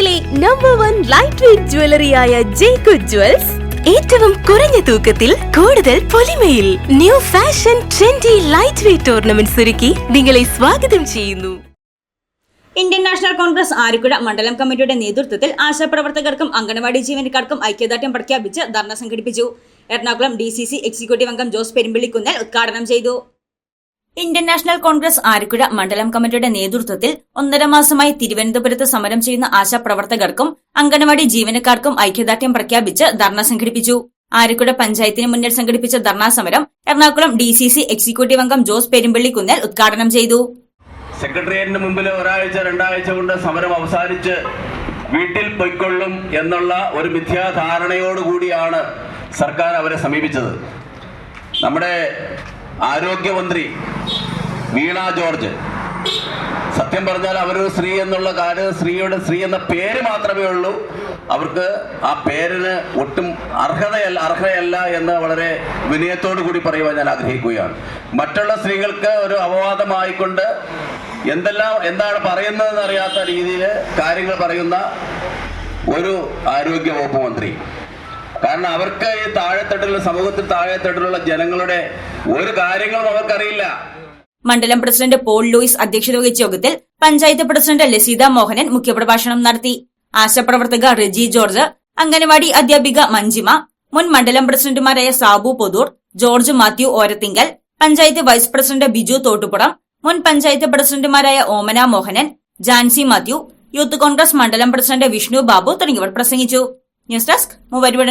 കേരളത്തിലെ number one light weight ജ്വല്ലറിയായ ജേക്കു ജ്വൽസ് ഏറ്റവും കുറഞ്ഞ തൂക്കത്തിൽ കൂടുതൽ പൊലിമയിൽ new fashion trendy light weight ornaments ഒരുക്കി നിങ്ങളെ സ്വാഗതം ചെയ്യുന്നു. ഇന്ത്യൻ നാഷണൽ കോൺഗ്രസ് ആരിക്കുഴ മണ്ഡലം കമ്മിറ്റിയുടെ നേതൃത്വത്തിൽ ആശാപ്രവർത്തകർക്കും അംഗനവാടി ജീവനക്കാർക്കും ഐക്യദാർഢ്യം പ്രഖ്യാപിച്ച് ധർണ സംഘടിപ്പിച്ചു. Ernakulam D C C executive അംഗം ജോസ് പെരുമ്പിള്ളിക്കുന്നൽ ഉദ്ഘാടനം ചെയ്തു. ഇന്ത്യൻ നാഷണൽ കോൺഗ്രസ് ആരിക്കുഴ മണ്ഡലം കമ്മിറ്റിയുടെ നേതൃത്വത്തിൽ ഒന്നര മാസമായി തിരുവനന്തപുരത്ത് സമരം ചെയ്യുന്ന ആശാപ്രവർത്തകർക്കും അംഗനവാടി ജീവനക്കാർക്കും ഐക്യദാർഢ്യം പ്രഖ്യാപിച്ച് ധർണ സംഘടിപ്പിച്ചു. ആരിക്കുഴ പഞ്ചായത്തിന് മുന്നിൽ സംഘടിപ്പിച്ച ധർണാ സമരം Ernakulam D C C executive അംഗം ജോസ് പെരുമ്പള്ളി കുന്നേൽ ഉദ്ഘാടനം ചെയ്തു. സെക്രട്ടേറിയറ്റിന് മുമ്പിൽ ഒരാഴ്ച രണ്ടാഴ്ച കൊണ്ട് സമരം അവസാനിച്ച് വീട്ടിൽ പൊയ്ക്കൊള്ളും എന്നുള്ള ഒരു മിഥ്യാധാരണയോടുകൂടിയാണ് സർക്കാർ അവരെ സമീപിച്ചത്. നമ്മുടെ ആരോഗ്യമന്ത്രി വീണ ജോർജ്. സത്യം പറഞ്ഞാൽ അവരൊരു സ്ത്രീ എന്നുള്ള കാര്യം സ്ത്രീയുടെ സ്ത്രീ എന്ന പേര് മാത്രമേ ഉള്ളൂ. അവർക്ക് ആ പേരിന് ഒട്ടും അർഹതയല്ല അർഹതയല്ല എന്ന് വളരെ വിനയത്തോടു കൂടി പറയുവാൻ ഞാൻ ആഗ്രഹിക്കുകയാണ്. മറ്റുള്ള സ്ത്രീകൾക്ക് ഒരു അപവാദമായിക്കൊണ്ട് എന്തെല്ലാം എന്താണ് പറയുന്നതെന്ന് അറിയാത്ത രീതിയിൽ കാര്യങ്ങൾ പറയുന്ന ഒരു ആരോഗ്യ വകുപ്പ് മന്ത്രി. കാരണം അവർക്ക് ഈ താഴെത്തട്ടിലുള്ള സമൂഹത്തിൽ താഴെത്തട്ടിലുള്ള ജനങ്ങളുടെ ഒരു കാര്യങ്ങളും അവർക്കറിയില്ല. മണ്ഡലം പ്രസിഡന്റ് പോൾ ലൂയിസ് അധ്യക്ഷത വഹിച്ച യോഗത്തിൽ പഞ്ചായത്ത് പ്രസിഡന്റ് ലസീത മോഹനൻ മുഖ്യപ്രഭാഷണം നടത്തി. ആശപ്രവർത്തക റെജി ജോർജ് അംഗനവാടി അധ്യാപിക മഞ്ജിമ മുൻ മണ്ഡലം പ്രസിഡന്റുമാരായ സാബു പൊതൂർ ജോർജ് മാത്യു ഓരത്തിങ്കൽ പഞ്ചായത്ത് വൈസ് പ്രസിഡന്റ് ബിജു തോട്ടുപുറം മുൻ പഞ്ചായത്ത് പ്രസിഡന്റുമാരായ ഓമന മോഹനൻ ജാൻസി മാത്യു യൂത്ത് കോൺഗ്രസ് മണ്ഡലം പ്രസിഡന്റ് വിഷ്ണു ബാബു തുടങ്ങിയവർ പ്രസംഗിച്ചു. News desk മൂവരുവട